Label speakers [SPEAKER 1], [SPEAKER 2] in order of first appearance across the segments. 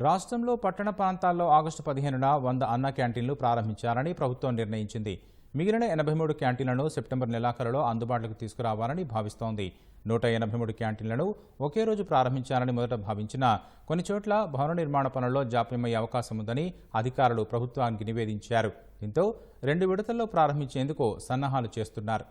[SPEAKER 1] రాష్ట్రంలో పట్టణ ప్రాంతాల్లో ఆగస్టు పదిహేనున వంద అన్న క్యాంటీన్లు ప్రారంభించాలని ప్రభుత్వం నిర్ణయించింది. మిగిలిన ఎనభై మూడు క్యాంటీన్లను సెప్టెంబర్ నెలాఖరులో అందుబాటులోకి తీసుకురావాలని భావిస్తోంది. నూట ఎనభై మూడు క్యాంటీన్లను ఒకే రోజు ప్రారంభించాలని మొదట భావించినా కొన్ని చోట్ల భవన నిర్మాణ పనుల్లో జాప్యమయ్యే అవకాశం ఉందని అధికారులు ప్రభుత్వానికి నివేదించారు. దీంతో రెండు విడతల్లో ప్రారంభించేందుకు సన్నాహాలు చేస్తున్నారు.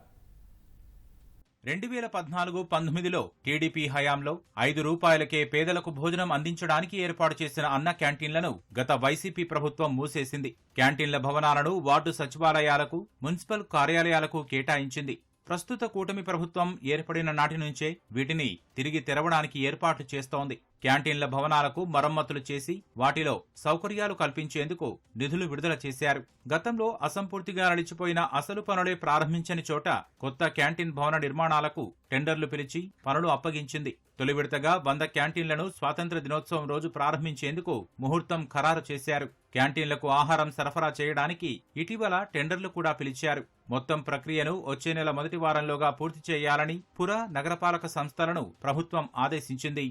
[SPEAKER 1] రెండు వేల పద్నాలుగు పంతొమ్మిదిలో టీడీపీ హయాంలో ఐదు రూపాయలకే పేదలకు భోజనం అందించడానికి ఏర్పాటు చేసిన అన్న క్యాంటీన్లను గత వైసీపీ ప్రభుత్వం మూసేసింది. క్యాంటీన్ల భవనాలను వార్డు సచివాలయాలకు మున్సిపల్ కార్యాలయాలకు కేటాయించింది. ప్రస్తుత కూటమి ప్రభుత్వం ఏర్పడిన నాటి నుంచే వీటిని తిరిగి తెరవడానికి ఏర్పాట్లు చేస్తోంది. క్యాంటీన్ల భవనాలకు మరమ్మతులు చేసి వాటిలో సౌకర్యాలు కల్పించేందుకు నిధులు విడుదల చేశారు. గతంలో అసంపూర్తిగా నడిచిపోయిన అసలు పనులే ప్రారంభించని చోట కొత్త క్యాంటీన్ భవన నిర్మాణాలకు టెండర్లు పిలిచి పనులు అప్పగించింది. తొలి విడతగా వంద క్యాంటీన్లను స్వాతంత్ర దినోత్సవం రోజు ప్రారంభించేందుకు ముహూర్తం ఖరారు చేశారు. క్యాంటీన్లకు ఆహారం సరఫరా చేయడానికి ఇటీవల టెండర్లు కూడా పిలిచారు. మొత్తం ప్రక్రియను వచ్చే నెల మొదటి వారంలోగా పూర్తి చేయాలని పుర నగరపాలక సంస్థలను ప్రభుత్వం ఆదేశించింది.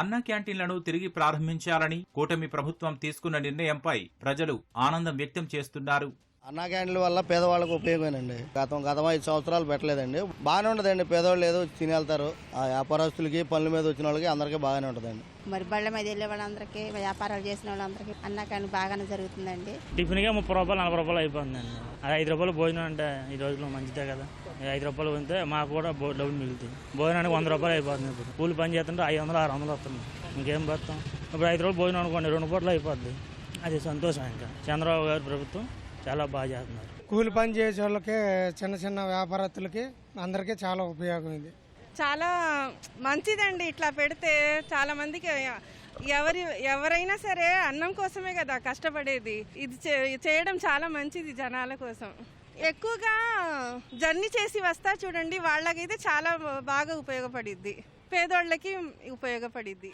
[SPEAKER 1] అన్న క్యాంటీన్లను తిరిగి ప్రారంభించాలని కూటమి ప్రభుత్వం తీసుకున్న నిర్ణయంపై ప్రజలు ఆనందం వ్యక్తం చేస్తున్నారు.
[SPEAKER 2] అన్నా క్యాంటీన్ల వల్ల పేదవాళ్ళకు ఉపయోగమేనండి. గతం గతం ఐదు సంవత్సరాలు పెట్టలేదండి. బాగానే ఉంటుందండి. పేదవాళ్ళు ఏదో తిని వెళ్తారు. ఆ వ్యాపారస్తులకి పనుల మీద వచ్చిన వాళ్ళకి అందరికీ బాగానే ఉంటుందండి.
[SPEAKER 3] మరి బళ్ళ మీద వెళ్ళే వాళ్ళందరికీ వ్యాపారాలు చేసిన వాళ్ళందరికీ అన్నా కానీ బాగానే జరుగుతుందండి.
[SPEAKER 4] టిఫిన్గా ముప్పై రూపాయలు నలభై రూపాయలు అయిపోతుందండి. అది ఐదు రూపాయలు భోజనం అంటే ఈ రోజుల్లో మంచిదే కదా. ఐదు రూపాయలు ఉంటే మాకు కూడా డబ్బులు మిగులుతాయి. భోజనానికి వంద రూపాయలు అయిపోతుంది ఇప్పుడు. కూలి పని చేస్తుంటే ఐదు వందలు ఆరు వందలు వస్తుంది. ఇంకేం పోతాం ఇప్పుడు ఐదు రోజులు భోజనం అనుకోండి రెండు పూటలు అయిపోద్ది. అది సంతోషం ఇంకా. చంద్రబాబు గారి ప్రభుత్వం చాలా బాగా చేస్తున్నారు.
[SPEAKER 5] కూలి పని చేసే వాళ్ళకి చిన్న చిన్న వ్యాపారస్తులకి అందరికీ చాలా ఉపయోగం ఇది.
[SPEAKER 6] చాలా మంచిదండి ఇట్లా పెడితే చాలా మందికి ఎవరి ఎవరైనా సరే అన్నం కోసమే కదా కష్టపడేది. ఇది చే- చేయడం చాలా మంచిది జనాల కోసం. ఎక్కువగా జర్నీ చేసి వస్తా చూడండి వాళ్ళకైతే చాలా బాగా ఉపయోగపడిద్ది. పేదోళ్ళకి ఉపయోగపడిద్ది.